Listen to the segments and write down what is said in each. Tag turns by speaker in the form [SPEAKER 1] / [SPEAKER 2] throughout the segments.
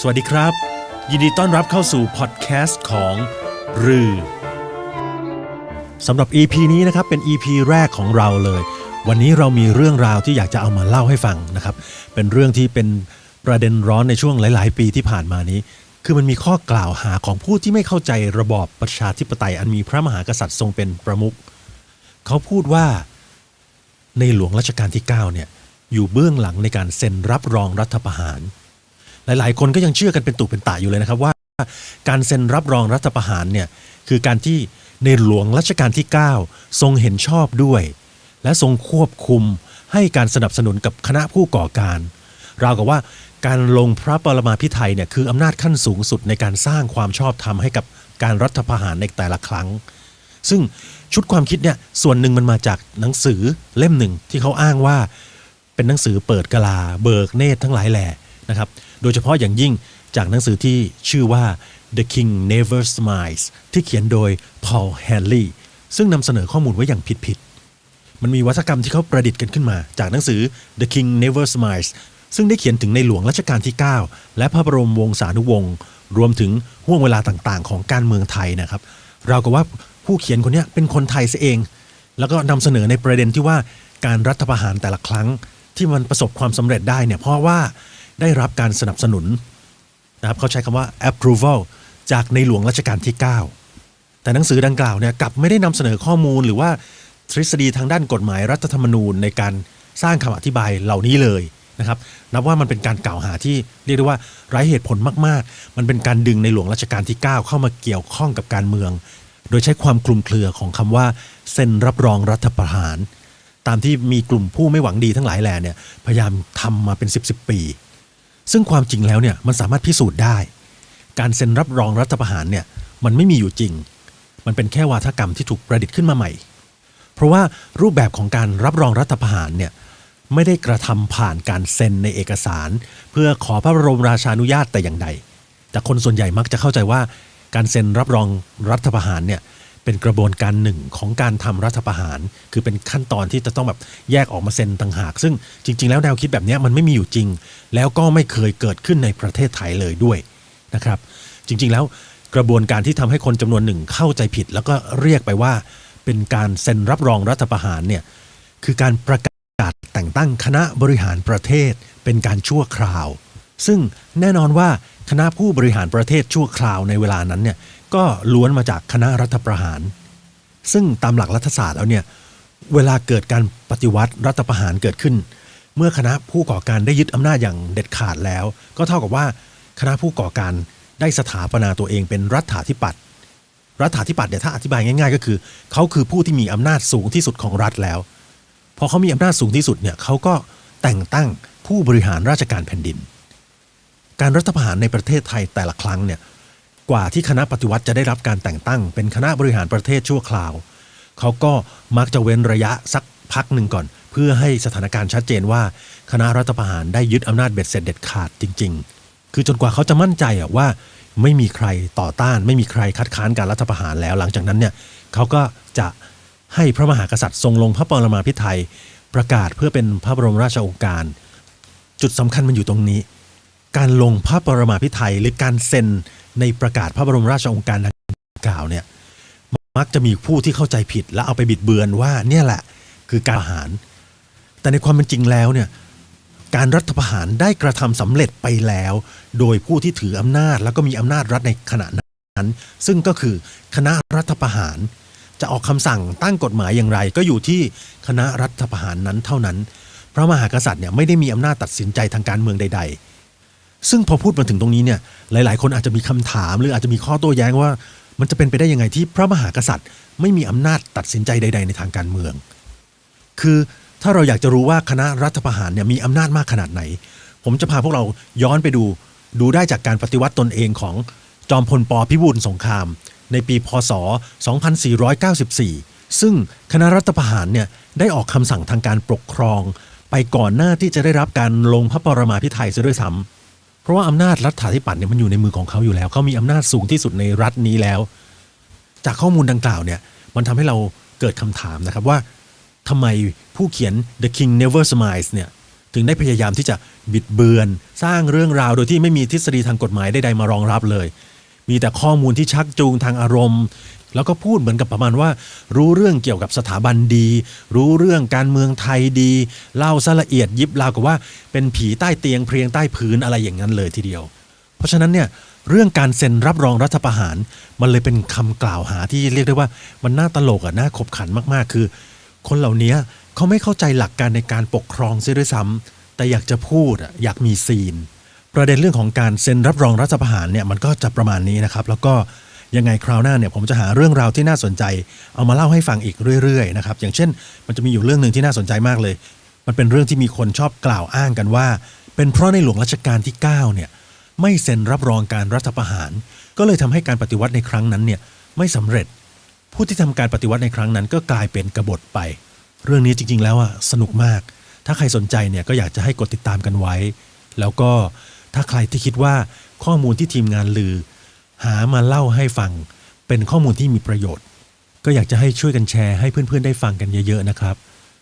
[SPEAKER 1] สวัสดีครับ ยินดีต้อนรับเข้าสู่พอดแคสต์ของรือสำหรับ EP นี้นะครับเป็น EP แรกของเราเลย วันนี้เรามีเรื่องราวที่อยากจะเอามาเล่าให้ฟังนะครับ เป็นเรื่องที่เป็นประเด็นร้อนในช่วงหลาย ๆ ปีที่ผ่านมานี้ คือมันมีข้อกล่าวหาของผู้ที่ไม่เข้าใจระบอบประชาธิปไตยอันมีพระมหากษัตริย์ทรงเป็นประมุขเขาพูดว่าในหลวงรัชกาลที่ 9 เนี่ยอยู่เบื้องหลังในการเซ็นรับรองรัฐประหาร หลาย ๆ คนก็ยังเชื่อกันเป็นตุเป็นตะอยู่เลยนะครับว่าการเซ็นรับรองรัฐประหารเนี่ยคือการที่ในหลวงรัชกาลที่ 9 ทรงเห็นชอบด้วย และทรงควบคุมให้การสนับสนุนกับคณะผู้ก่อการ ราวกับว่าการลงพระปรมาภิไธยเนี่ยคืออำนาจขั้นสูงสุดในการสร้างความชอบธรรมให้กับการรัฐประหารในแต่ละครั้ง ซึ่งชุดความคิดเนี่ยส่วนหนึ่งมันมาจากหนังสือเล่มหนึ่งที่เขาอ้างว่า เป็นหนังสือเปิดกลาเบิกเนตรทั้งหลายแหล่ นะครับ โดยเฉพาะอย่างยิ่งจากหนังสือที่ชื่อว่า The King Never Smiles ที่เขียนโดย Paul Hanley ซึ่งนำเสนอข้อมูลไว้อย่างผิดๆ มันมีวัฒกรรมที่เขาประดิษฐ์กันขึ้นมา จากหนังสือ The King Never Smiles ซึ่งได้เขียนถึงในหลวงรัชกาลที่ 9 และพระบรมวงศานุวงศ์รวมถึงห่วงเวลาต่างๆ ของการเมืองไทยนะครับ เราก็ว่าผู้เขียนคนนี้เป็นคนไทยซะเอง แล้วก็นำเสนอในประเด็นที่ว่าการรัฐประหารแต่ละครั้งที่มันประสบความสำเร็จได้เนี่ยเพราะว่า ได้รับการสนับสนุนนะครับเขาใช้คำว่า approval จากในหลวงรัชกาลที่ 9 แต่หนังสือดังกล่าวเนี่ยกลับไม่ได้นำเสนอข้อมูลหรือว่าทฤษฎีทางด้านกฎหมายรัฐธรรมนูญในการสร้างคำอธิบายเหล่านี้เลยนะครับนับว่ามันเป็นการกล่าวหาที่เรียกได้ว่าไร้เหตุผลมาก ๆ มันเป็นการดึงในหลวงรัชกาลที่ 9 เข้ามาเกี่ยวข้องกับการเมือง โดยใช้ความคลุมเครือของคำว่าเซ็นรับรองรัฐประหาร ตามที่มีกลุ่มผู้ไม่หวังดีทั้งหลายแหล่เนี่ยพยายามทำมาเป็น 10บสปี ซึ่งความจริงแล้วเนี่ยมันสามารถพิสูจน์ได้ การเซ็นรับรองรัฐประหารเนี่ยมันไม่มีอยู่จริง มันเป็นแค่วาทกรรมที่ถูกประดิษฐ์ขึ้นมาใหม่ เพราะว่ารูปแบบของการรับรองรัฐประหารเนี่ยไม่ได้กระทำผ่านการเซ็นในเอกสาร เพื่อขอพระบรมราชานุญาตแต่อย่างใด แต่คนส่วนใหญ่มักจะเข้าใจว่า การเซ็นรับรองรัฐประหารเนี่ย เป็นกระบวนการหนึ่งของการทำรัฐประหาร คือเป็นขั้นตอนที่จะต้องแบบแยกออกมาเซ็นต่างหาก ซึ่งจริง ๆ แล้วแนวคิดแบบนี้มันไม่มีอยู่จริง แล้วก็ไม่เคยเกิดขึ้นในประเทศไทยเลยด้วยนะครับ จริง ๆ แล้วกระบวนการที่ทำให้คนจำนวนหนึ่งเข้าใจผิด แล้วก็เรียกไปว่าเป็นการเซ็นรับรองรัฐประหารเนี่ยคือการประกาศแต่งตั้งคณะบริหารประเทศเป็นการชั่วคราว ซึ่งแน่นอนว่า คณะผู้บริหารประเทศชั่วคราวในเวลานั้นเนี่ยก็ล้วนมาจากคณะรัฐประหาร ซึ่งตามหลักรัฐศาสตร์แล้วเนี่ยเวลาเกิดการปฏิวัติรัฐประหารเกิดขึ้น เมื่อคณะผู้ก่อการได้ยึดอำนาจอย่างเด็ดขาดแล้ว ก็เท่ากับว่าคณะผู้ก่อการได้สถาปนาตัวเองเป็นรัฐาธิปัตย์รัฐาธิปัตย์เนี่ยถ้าอธิบายง่าย ๆ ก็คือเขาคือผู้ที่มีอำนาจสูงที่สุดของรัฐแล้วพอเขามีอำนาจสูงที่สุดเนี่ยเขาก็แต่งตั้งผู้บริหารราชการแผ่นดิน การรัฐประหารในประเทศไทยแต่ละครั้งเนี่ยกว่าที่คณะปฏิวัติจะได้รับการแต่งตั้ง เป็นคณะบริหารประเทศชั่วคราว เขาก็มักจะเว้นระยะสักพักหนึ่งก่อน เพื่อให้สถานการณ์ชัดเจนว่า คณะรัฐประหารได้ยึดอำนาจเบ็ดเสร็จเด็ดขาดจริง ๆ คือจนกว่าเขาจะมั่นใจอะว่า ไม่มีใครต่อต้าน ไม่มีใครคัดค้านการรัฐประหารแล้ว หลังจากนั้นเนี่ยเขาก็จะให้พระมหากษัตริย์ทรงลงพระปรมาภิไธยประกาศเพื่อเป็นพระบรมราชโองการ จุดสำคัญมันอยู่ตรงนี้ การลงพระปรมาภิไธยหรือการเซ็นในประกาศพระบรมราชโองการดังกล่าวเนี่ยมักจะมีผู้ที่เข้าใจผิด และเอาไปบิดเบือนว่าเนี่ยแหละคือการประหาร แต่ในความเป็นจริงแล้วเนี่ยการรัฐประหารได้กระทำสำเร็จไปแล้ว โดยผู้ที่ถืออำนาจ แล้วก็มีอำนาจรัฐในขณะนั้น ซึ่งก็คือคณะรัฐประหาร จะออกคำสั่งตั้งกฎหมายอย่างไร ก็อยู่ที่คณะรัฐประหารนั้นเท่านั้น พระมหากษัตริย์เนี่ยไม่ได้มีอำนาจตัดสินใจทางการเมืองใด ๆ ซึ่งพอพูดมาถึงตรงนี้เนี่ยหลาย ๆ คนอาจจะมีคำถาม หรืออาจจะมีข้อโต้แย้งว่า มันจะเป็นไปได้ยังไงที่พระมหากษัตริย์ ไม่มีอำนาจตัดสินใจใด ๆ ในทางการเมือง คือถ้าเราอยากจะรู้ว่าคณะรัฐประหารเนี่ยมีอำนาจมากขนาดไหน ผมจะพาพวกเราย้อนไปดู ดูได้จากการปฏิวัติตนเองของจอมพลปพิบูลสงคราม ในปีพศ 2494 ซึ่งคณะรัฐประหารเนี่ยได้ออกคำสั่งทางการปกครอง ไปก่อนหน้าที่จะได้รับการลงพระปรมาภิไธยซะด้วยซ้ำ เพราะว่าอำนาจรัฐาธิปัตย์เนี่ยมันอยู่ในมือของเขาอยู่แล้วเขามีอำนาจสูงที่สุดในรัฐนี้แล้ว จากข้อมูลดังกล่าวเนี่ยมันทำให้เราเกิดคำถามนะครับว่าทำไมผู้เขียน The King Never Smiles เนี่ยถึงได้พยายามที่จะบิดเบือน สร้างเรื่องราวโดยที่ไม่มีทฤษฎีทางกฎหมายใดๆมารองรับเลย มีแต่ข้อมูลที่ชักจูงทางอารมณ์ แล้วก็พูดเหมือนกับประมาณว่า รู้เรื่องเกี่ยวกับสถาบันดี รู้เรื่องการเมืองไทยดี เล่าซะละเอียดยิบราวกับว่า เป็นผีใต้เตียงเพียงใต้พื้นอะไรอย่างนั้นเลยทีเดียว เพราะฉะนั้นเนี่ยเรื่องการเซ็นรับรองรัฐประหาร มันเลยเป็นคำกล่าวหาที่เรียกได้ว่ามันน่าตลกอะน่าขบขันมากๆ คือ คนเหล่านี้เขาไม่เข้าใจหลักการในการปกครองเสียด้วยซ้ำแต่อยากจะพูดอะอยากมีซีน ประเด็นเรื่องของการเซ็นรับรองรัฐประหารเนี่ยมันก็จะประมาณนี้นะครับ แล้วก็ ยังไงคราวหน้าเนี่ยผมจะหาเรื่องราวที่น่าสนใจ เอามาเล่าให้ฟังอีกเรื่อยๆนะครับอย่างเช่น มันจะมีอยู่เรื่องหนึ่งที่น่าสนใจมากเลย มันเป็นเรื่องที่มีคนชอบกล่าวอ้างกันว่า เป็นเพราะในหลวงรัชกาลที่9เนี่ยไม่เซ็นรับรองการรัฐประหาร ก็เลยทำให้การปฏิวัติในครั้งนั้นเนี่ยไม่สำเร็จ ผู้ที่ทำการปฏิวัติในครั้งนั้น ก็กลายเป็นกบฏไป เรื่องนี้จริง ๆ แล้วอะสนุกมาก ถ้าใครสนใจเนี่ยก็อยากจะให้กดติดตามกันไว้ แล้วก็ถ้าใครที่คิดว่าข้อมูลที่ทีมงานลือ หามาเล่าให้ฟัง เป็นข้อมูลที่มีประโยชน์ ก็อยากจะให้ช่วยกันแชร์ให้เพื่อนๆได้ฟังกันเยอะๆนะครับ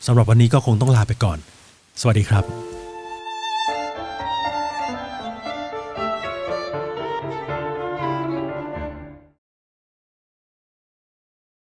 [SPEAKER 1] สำหรับวันนี้ก็คงต้องลาไปก่อน สวัสดีครับ